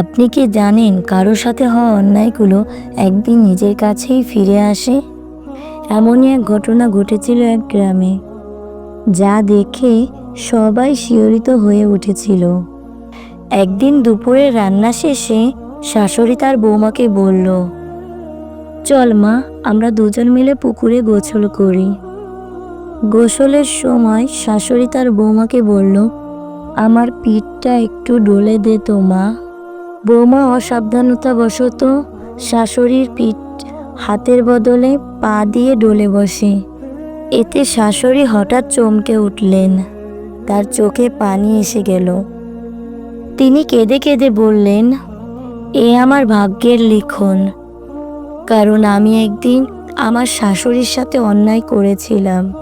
আপনি কি জানেন কারও সাথে হওয়া অন্যায়গুলো একদিন নিজের কাছেই ফিরে আসে? এমনই এক ঘটনা ঘটেছিল এক গ্রামে, যা দেখে সবাই শিহরিত হয়ে উঠেছিল। একদিন দুপুরে রান্না শেষে শাশুড়ি তার বৌমাকে বলল, চল মা, আমরা দুজন মিলে পুকুরে গোসল করি। গোসলের সময় শাশুড়ি তার বৌমাকে বলল, আমার পিঠটা একটু ডলে দে তো মা। বৌমা অসাবধানতাবশত শাশুড়ির পিঠ হাতের বদলে পা দিয়ে ডলে বসে। এতে শাশুড়ি হঠাৎ চমকে উঠলেন। তার চোখে পানি এসে গেল। তিনি কেঁদে কেঁদে বললেন, এ আমার ভাগ্যের লিখন। কারণ আমি একদিন আমার শাশুড়ির সাথে অন্যায় করেছিলাম।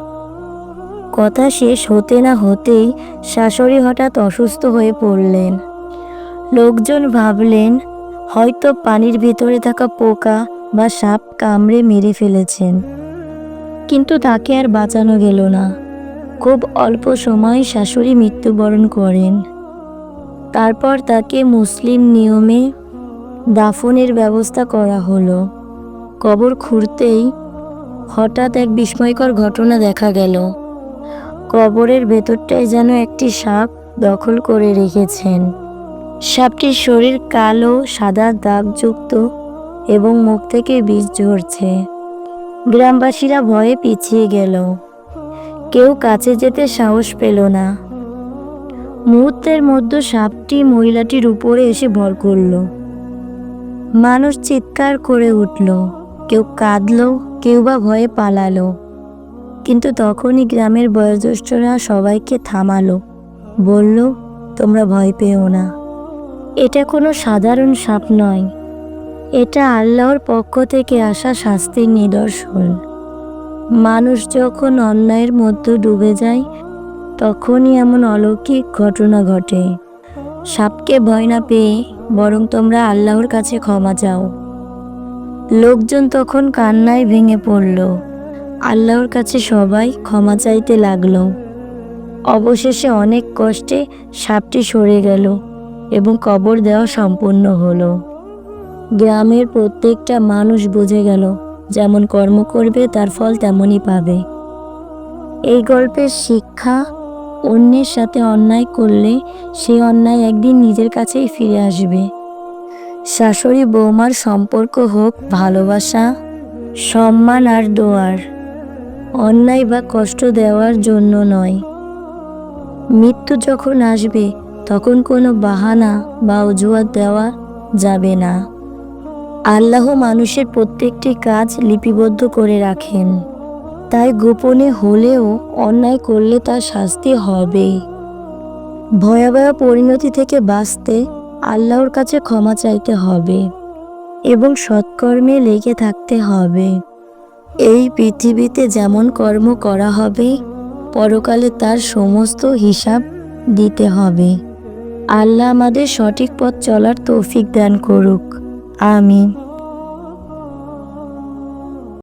কথা শেষ হতে না হতেই শাশুড়ি হঠাৎ অসুস্থ হয়ে পড়লেন। লোকজন ভাবলেন, হয়তো পানির ভেতরে থাকা পোকা বা সাপ কামড়ে মেরে ফেলেছেন। কিন্তু তাকে আর বাঁচানো গেল না। খুব অল্প সময় শাশুড়ি মৃত্যুবরণ করেন। তারপর তাকে মুসলিম নিয়মে দাফনের ব্যবস্থা করা হলো। কবর খুঁড়তেই হঠাৎ এক বিস্ময়কর ঘটনা দেখা গেল। কবরের ভেতরটায় যেন একটি সাপ দখল করে রেখেছেন। সাপটির শরীর কালো, সাদা, দাগযুক্ত এবং মুখ থেকে বিষ ঝরছে। গ্রামবাসীরা ভয়ে পিছিয়ে গেল। কেউ কাছে যেতে সাহস পেল না। মুহূর্তের মধ্যে সাপটি মহিলাটির উপরে এসে ভর করল। মানুষ চিৎকার করে উঠল। কেউ কাঁদলো, কেউ বা ভয়ে পালালো। কিন্তু তখনই গ্রামের বয়োজ্যেষ্ঠরা সবাইকে থামালো। বলল, তোমরা ভয় পেও না। এটা কোনো সাধারণ সাপ নয়। এটা আল্লাহর পক্ষ থেকে আসা শাস্তির নিদর্শন। মানুষ যখন অন্যায়ের মধ্যে ডুবে যায়, তখনই এমন অলৌকিক ঘটনা ঘটে। সাপকে ভয় না পেয়ে বরং তোমরা আল্লাহর কাছে ক্ষমা চাও। লোকজন তখন কান্নায় ভেঙে পড়ল। আল্লাহর কাছে সবাই ক্ষমা চাইতে লাগল। অবশেষে অনেক কষ্টে সাপটি সরে গেল। এবং কবর দেওয়া সম্পূর্ণ হলো। গ্রামের প্রত্যেকটা মানুষ বুঝে গেল, যেমন কর্ম করবে, তার ফল তেমনই পাবে। এই গল্পের শিক্ষা অন্যের সাথে অন্যায় করলে সেই অন্যায় একদিন নিজের কাছেই ফিরে আসবে। শাশুড়ি বৌমার সম্পর্ক হোক, ভালোবাসা, সম্মান আর দোয়ার, অন্যায় বা কষ্ট দেওয়ার জন্য নয়। মৃত্যু যখন আসবে তখন কোনো বাহানা বা অজুহাত দেওয়া যাবে না। আল্লাহ মানুষের প্রত্যেকটি কাজ লিপিবদ্ধ করে রাখেন। তাই গোপনে হলেও অন্যায় করলে তার শাস্তি হবেই। ভয়াবহ পরিণতি থেকে বাঁচতে আল্লাহর কাছে ক্ষমা চাইতে হবে এবং সৎকর্মে লেগে থাকতে হবে। এই পৃথিবীতে যেমন কর্ম করা হবে, পরকালে তার সমস্ত হিসাব দিতে হবে। আল্লাহ আমাদের সঠিক পথ চলার তৌফিক দান করুক। আমিন।